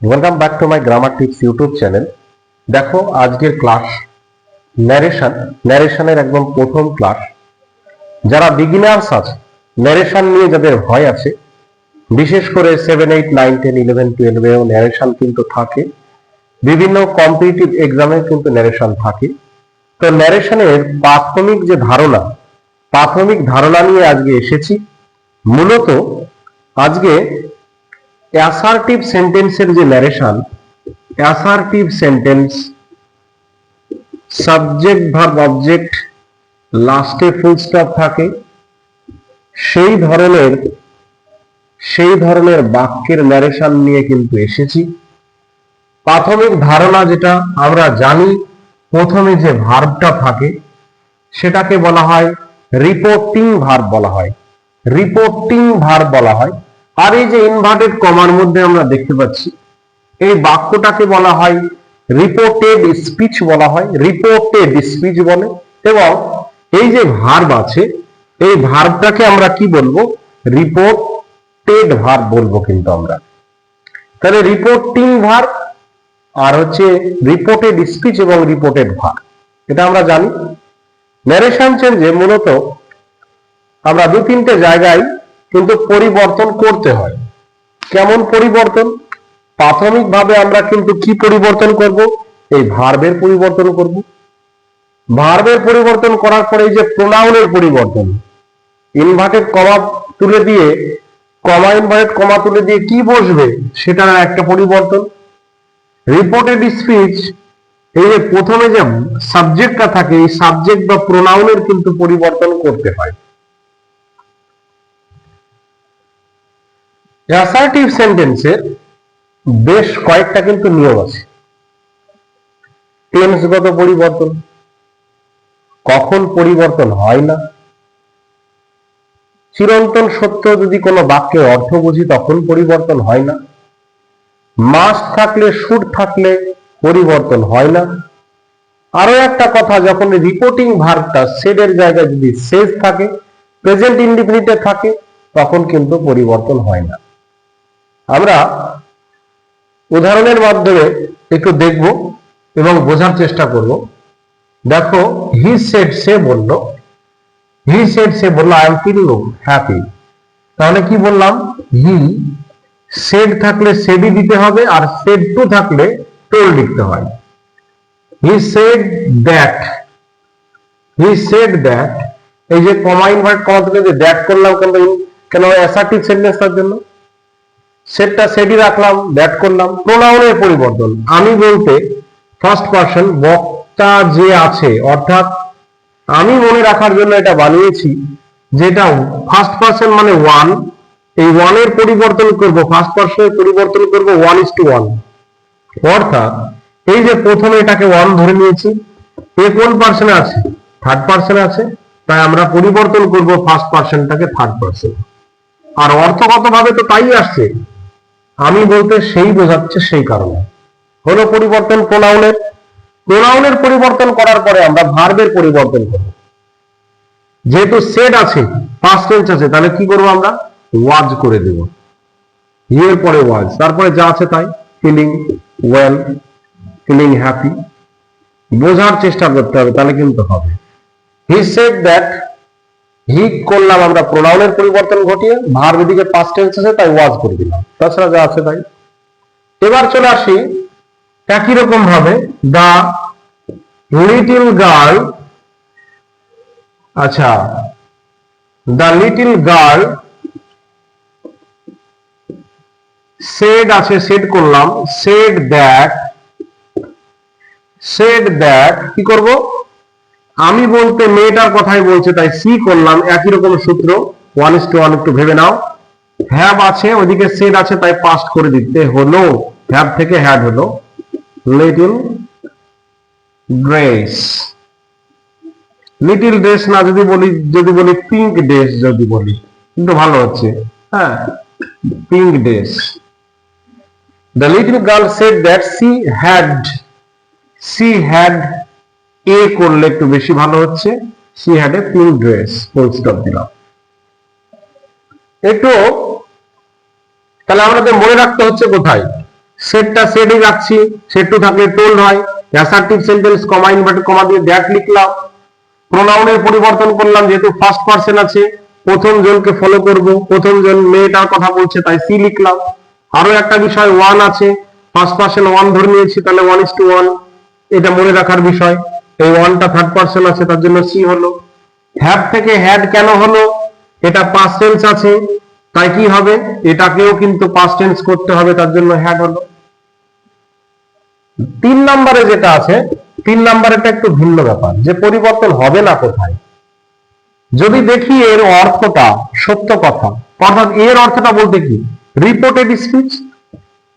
Welcome back to my grammar tips YouTube channel দেখো, আজকের class narration ন্যারেশনের একদম প্রথম ক্লাস যারা বিগিনার্স আছে ন্যারেশন নিয়ে যাদের ভয় আছে, বিশেষ করে seven eight nine ten eleven টুয়েলভেও narration কিন্তু থাকে। বিভিন্ন কম্পিটিটিভ এক্সামে কিন্তু ন্যারেশন থাকে। তো ন্যারেশনের প্রাথমিক যে ধারণা, প্রাথমিক ধারণা নিয়ে আজকে এসেছি। মূলত আজকে অ্যাসার্টিভ সেন্টেন্সের যে narration assertive sentence subject verb object লাস্টে ফুল স্টপ থাকে, সেই ধরনের সেই ধরনের বাক্যের ন্যারেশন নিয়ে কিন্তু এসেছি। প্রাথমিক ধারণা যেটা আমরা জানি, প্রথমে যে ভার্বটা থাকে, সেটাকে বলা হয় রিপোর্টিং ভার্ব বলা হয়। রিপোর্টিং ভার্ব বলা হয়। আর এই যে ইনভার্টেড কমার মধ্যে আমরা দেখতে পাচ্ছি, এই বাক্যটাকে বলা হয় রিপোর্টেড স্পিচ বলা হয় রিপোর্টেড স্পিচ বলে, এবং এই যে ভার্ব আছে, এই ভার্বটাকে আমরা কি বলব? রিপোর্টেড ভার্ব বলব কিন্তু আমরা। তাহলে রিপোর্টিং ভার্ব আর হচ্ছে রিপোর্টেড স্পিচ এবং রিপোর্টেড ভার্ব এটা আমরা জানি। ন্যারেশন চেঞ্জে মূলত আমরা দু তিনটে জায়গায় কিন্তু পরিবর্তন করতে হয়। কেমন পরিবর্তন? প্রাথমিকভাবে আমরা কিন্তু কি পরিবর্তন করব? এই ভার্বের পরিবর্তন করব। ভার্বের পরিবর্তন করার পরে যে প্রোনাউনের পরিবর্তন ইনভার্টেড কমা তুলে দিয়ে, কমা ইনভার্টেড কমা তুলে দিয়ে কি বসবে সেটার একটা পরিবর্তন। রিপোর্টেড স্পিচ, এই যে প্রথমে যে সাবজেক্টটা থাকে, এই সাবজেক্ট বা প্রোনাউনের কিন্তু পরিবর্তন করতে হয়। অ্যাসার্টিভ সেন্টেন্সের বেশ কয়েকটা কিন্তু নিয়ম আছে। টেন্সগত পরিবর্তন, কখন পরিবর্তন হয় না, চিরন্তন সত্য যদি কোনো বাক্যের অর্থ বুঝি তখন পরিবর্তন হয় না মাস থাকলে সুর থাকলে পরিবর্তন হয় না। আরও একটা কথা, যখন রিপোর্টিং ভার্বটা সেডের জায়গায় যদি শেষ থাকে প্রেজেন্ট ইন্ডিফিনিটে থাকে, তখন কিন্তু পরিবর্তন হয় না। আমরা উদাহরণের মাধ্যমে একটু দেখব এবং বোঝার চেষ্টা করব। দেখো হি সেড সে বলল হি সেড সে বলল আই এম ফিলিং হ্যাপি তাহলে কি বললাম? হি সেড থাকলে সেডি দিতে হবে আর সেড টু থাকলে টোল লিখতে হয়। He said that he said that এই যে কমা ইনভার্ট কমা থেকে যে দ্যাট করলাম কেন কেন অ্যাসার্টিভ সেন্টেন্সটার জন্য? সেটটা সেটি রাখলাম, ব্যাট করলাম প্রোনাউনের পরিবর্তন। আমি বলতে ফার্স্ট পার্সন বক্তা যে আছে, অর্থাৎ আমি মনে রাখার জন্য এটা বানিয়েছি, যেটা ফার্স্ট পার্সন মানে ওয়ান এই ওয়ানের পরিবর্তন করব ফার্স্ট পার্সনের পরিবর্তন করব ওয়ান ইস টু ওয়ান অর্থাৎ এই যে প্রথমে এটাকে ওয়ান ধরে নিয়েছি, এ কোন পার্সনে আছে? থার্ড পার্সনে আছে, তাই আমরা পরিবর্তন করব ফার্স্ট পার্সনটাকে থার্ড পার্সন আর অর্থগতভাবে তো তাই আসছে। আমি বলতে সেই বোঝাচ্ছে সেই কারণে। হলো পরিবর্তন প্রোনাউনের প্রোনাউনের পরিবর্তন করার পরে আমরা ভার্বের পরিবর্তন করব। যেহেতু সেট আছে পাস্ট টেন্স আছে, তাহলে কি করব আমরা? ওয়াজ করে দেব। এর পরে ওয়াজ তারপরে যা আছে তাই ফিলিং ওয়েল ফিলিং হ্যাপি বোঝার চেষ্টা করতে হবে, তাহলে কিন্তু হবে। হি সেড দ্যাট হি করলাম আমরা প্রোনাউনের পরিবর্তন ঘটিয়ে ভার্ব এদিকে পাস্ট টেন্স আছে, তাই ওয়াজ করে দিলাম। তাছাড়া যা আছে তাই। এবার চলে আসি, একই রকম ভাবে দা লিটিল গার্ল আচ্ছা দা লিটিল গার্ল সেড আছে সেড করলাম সেড দ্যাট সেড দ্যাট কি করব? আমি বলতে মেয়েটার কথাই বলছে, তাই সি করলাম। একই রকম সূত্র ওয়ান ইস টু ওয়ান একটু ভেবে নাও। হ্যাভ আছে, ওদিকে সেড আছে, তাই পাস্ট করে দিতে হলো। হ্যাভ থেকে হ্যাড হলো। লিটিল ড্রেস লিটিল ড্রেস না, যদি বলি যদি বলি পিঙ্ক ড্রেস যদি বলি। কিন্তু ভালো হচ্ছে। হ্যাঁ pink dress the little girl said that she had she had a করলে একটু বেশি ভালো হচ্ছে। She had a pink dress full stop দিলাম। একটু, তাহলে আমাদের মনে রাখতে হচ্ছে কোথায়? সেটটা সেটই রাখছি সেট টু থাকলে টোল্ড হয় assertive sentence comma inverted comma দিয়ে দ্যাট লিখলাম। প্রোনাউনের পরিবর্তন করলাম, যেহেতু ফার্স্ট পার্সন আছে, প্রথম জনকে ফলো করব, প্রথম জন মেয়েটার কথা বলছে, তাই সি লিখলাম। আরও একটা বিষয় ওয়ান আছে ফার্স্ট পার্সন ওয়ান ধরে নিয়েছি, তাহলে ওয়ান ইস টু ওয়ান এটা মনে রাখার বিষয়। এই ওয়ানটা থার্ড পার্সন আছে, তার জন্য সি হলো। হ্যাভ থেকে হ্যাড কেন হলো? এটা পাস্ট টেন্স আছে। তাই কি হবে? এটাকেও কিন্তু পাস্ট টেন্স করতে হবে, তার জন্য হ্যাড হলো। তিন নম্বরে যেটা আছে, তিন নম্বরেটা একটু ভিন্ন ব্যাপার। যে পরিবর্তন হবে না কোথায়? যদি দেখি এর অর্থটা সত্য কথা, অর্থাৎ এর অর্থটা বলতে কি? রিপোর্টেড স্পিচ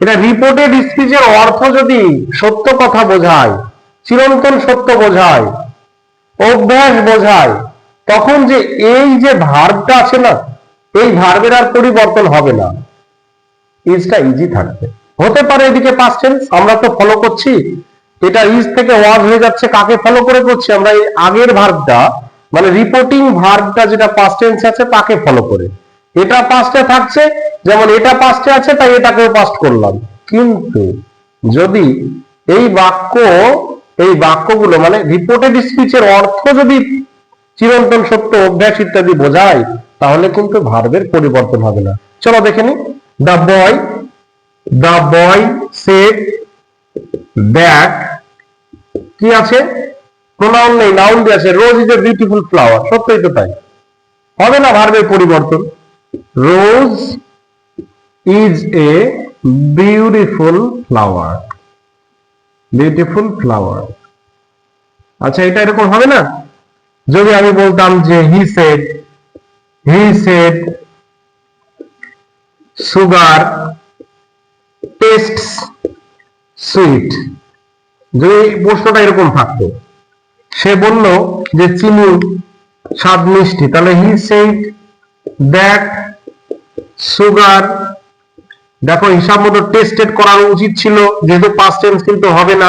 এটা রিপোর্টেড স্পিচের অর্থ যদি সত্য কথা বোঝায় চিরন্তন সত্য বোঝায়, অভ্যাস বোঝায়, তখন যে এই যে ভার্বটা আছে না, এই ভার্বের আর পরিবর্তন হবে না। ইজটা ইজি থাকবে। হতে পারে এদিকে টেন্স আমরা তো ফলো করছি, এটা ইজ থেকে ওয়াজ হয়ে যাচ্ছে, কাকে ফলো করে করছি, আমরা এই আগের ভার্বটা মানে রিপোর্টিং ভার্বটা যেটা পাস্ট টেন্স আছে, তাকে ফলো করে। এটা পাস্টে থাকছে, যেমন এটা পাস্টে আছে, তাই এটাকেও পাস্ট করলাম। কিন্তু যদি এই বাক্য এই বাক্যগুলো মানে রিপোর্টেড স্পিচের অর্থ যদি চিরন্তন সত্য, অভ্যাস ইত্যাদি বোঝায়, তাহলে কিন্তু ভার্বের পরিবর্তন হবে না। চলো দেখে নি। The boy the boy said that কি আছে? প্রোনাউন নেই নাউন দিয়ে আছে rose is a beautiful flower সত্যই তো তাই। হবে না ভার্বের পরিবর্তন? Rose is a beautiful flower beautiful flower আচ্ছা এটা এরকম হবে না? যদি আমি বলতাম যে he said he said sugar taste sweet যদি প্রশ্নটা এরকম থাকতো, সে বলল যে চিনি স্বাদ মিষ্টি, তাহলে হি সেট দ্যাট সুগার দেখো, হিসাব মতো টেস্টেড করার উচিত ছিল, যেহেতু পাস্ট টেন্স কিন্তু হবে না।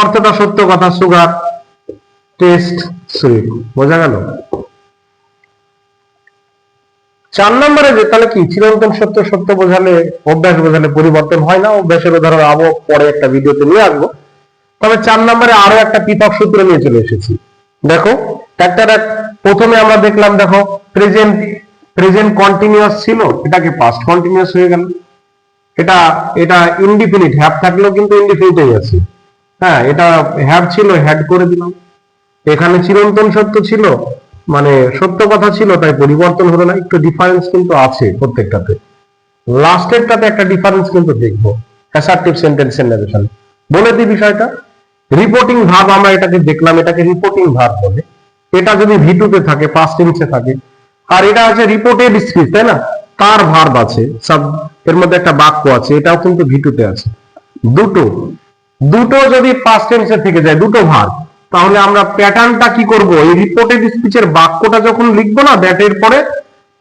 অর্থটা সত্য কথা সুগার টেস্ট সুইট বোঝা গেল? চার নম্বরে যে, তাহলে কি, চিরন্তন সত্য সত্য বোঝালে, অভ্যাস বোঝালে পরিবর্তন হয় না, অভ্যাসের উদাহরণ আবো পরে একটা ভিডিওতে নিয়ে আসব। তবে চার নম্বরে আরও একটা পৃথক সূত্র নিয়ে চলে এসেছি। দেখো একটা প্রথমে আমরা দেখলাম, দেখো প্রেজেন্ট প্রেজেন্ট কন্টিনিউয়াস ছিল, এটাকে পাস্ট কন্টিনিউয়াস হয়ে গেল। এটা এটা ইনডিফিনিট হ্যাভ থাকলেও কিন্তু ইনডিফিনিটেই আছে হ্যাঁ এটা হ্যাভ ছিল হ্যাড করে দিলাম। এখানে চিরন্তন সত্য ছিল মানে সত্য কথা ছিল, তাই পরিবর্তন হলো না। একটু ডিফারেন্স কিন্তু আছে প্রত্যেকটাতে। লাস্টেরটাতে একটা ডিফারেন্স কিন্তু দেখব। অ্যাসার্টিভ সেন্টেন্সের নারেশন বলে দিই বিষয়টা। রিপোর্টিং ভাব, আমরা এটাকে দেখলাম, এটাকে রিপোর্টিং ভাব বলে। এটা যদি ভিটুতে থাকে পাস্ট টেন্সে থাকে। আর এটা আছে রিপোর্টেড স্পিচ তাই না? তার ভার্ব আছে সব এর মধ্যে একটা বাক্য আছে, এটাও কিন্তু ভিটুতে আছে। দুটো দুটো যদি পাস্ট টেন্সে থেকে যায়, দুটো ভার্ব তাহলে আমরা প্যাটার্নটা কি করব? এই রিপোর্টেড স্পিচের বাক্যটা যখন লিখব না দ্যাট এর পরে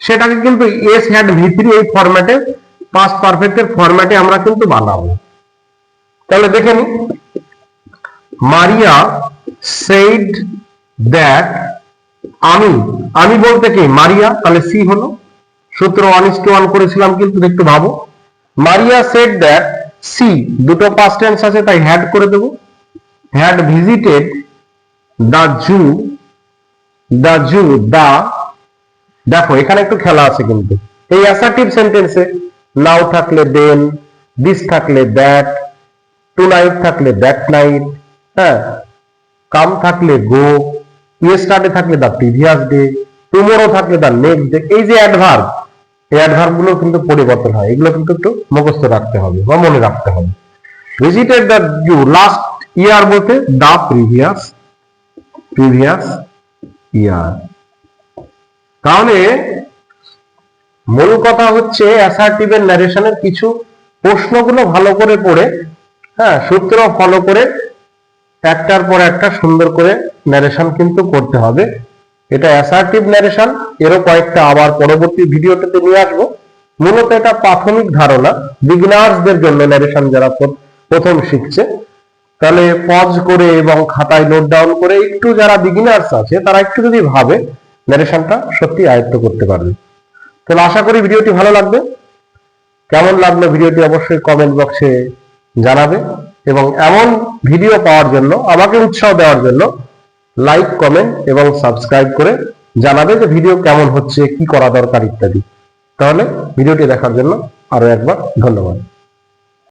সেটাকে কিন্তু এস হ্যাড ভি থ্রি এই ফরম্যাটে পাস্ট পারফেক্টের ফরম্যাটে আমরা কিন্তু বানাবো। তাহলে দেখেন মারিয়া সেইড দ্যাট আমি আমি বলতে কি? মারিয়া, তাহলে সি হলো সূত্র ওয়ান ইস ওয়ান করেছিলাম কিন্তু একটু ভাবো মারিয়া সেড দ্যাট সি দুটো পাস্ট টেন্স আছে, তাই হ্যাড করে দেবো। Had visited the zoo the zoo the দেখো, এখানে একটু খেলা আছে কিন্তু। এই অ্যাসার্টিভ সেন্টেন্সে নাও থাকলে দেন দিস থাকলে দ্যাট টু নাইট থাকলে দ্যাট নাইট হ্যাঁ কাম থাকলে গো ইয়েস্টারডে থাকলে দা প্রিভিয়াস ডে টুমোরো থাকলে দা নেক্সট ডে এই যে অ্যাডভার্ব এই অ্যাডভার্বগুলো কিন্তু পরিবর্তন হয়। এগুলো কিন্তু একটু মুখস্থ রাখতে হবে বা মনে রাখতে হবে। Visited the zoo last year বলতে দা প্রিভিয়াস প্রিভিয়াস ইয়ার তাহলে মূল কথা হচ্ছে অ্যাসার্টিভের ন্যারেশনের কিছু প্রশ্নগুলো ভালো করে পড়ে হ্যাঁ সূত্র ফলো করে একটার পর একটা সুন্দর করে ন্যারেশন কিন্তু করতে হবে। এটা অ্যাসার্টিভ ন্যারেশন এরও কয়েকটা আবার পরবর্তী ভিডিওটাতে নিয়ে আসব। মূলত এটা প্রাথমিক ধারণা বিগিনার্সদের জন্য ন্যারেশন যারা প্রথম শিখছে। তাহলে পজ করে এবং খাতায় নোট ডাউন করে একটু যারা বিগিনার্স আছে, তারা একটু যদি ভাবে ন্যারেশনটা সত্যি আয়ত্ত করতে পারবে। তাহলে আশা করি ভিডিওটি ভালো লাগবে। কেমন লাগল ভিডিওটি অবশ্যই কমেন্ট বক্সে জানাবে। এবং এমন ভিডিও পাওয়ার জন্য, আমাকে উৎসাহ দেওয়ার জন্য লাইক কমেন্ট এবং সাবস্ক্রাইব করে জানাবে যে ভিডিও কেমন হচ্ছে, কি করা দরকার ইত্যাদি। তাহলে ভিডিওটি দেখার জন্য আরও একবার ধন্যবাদ।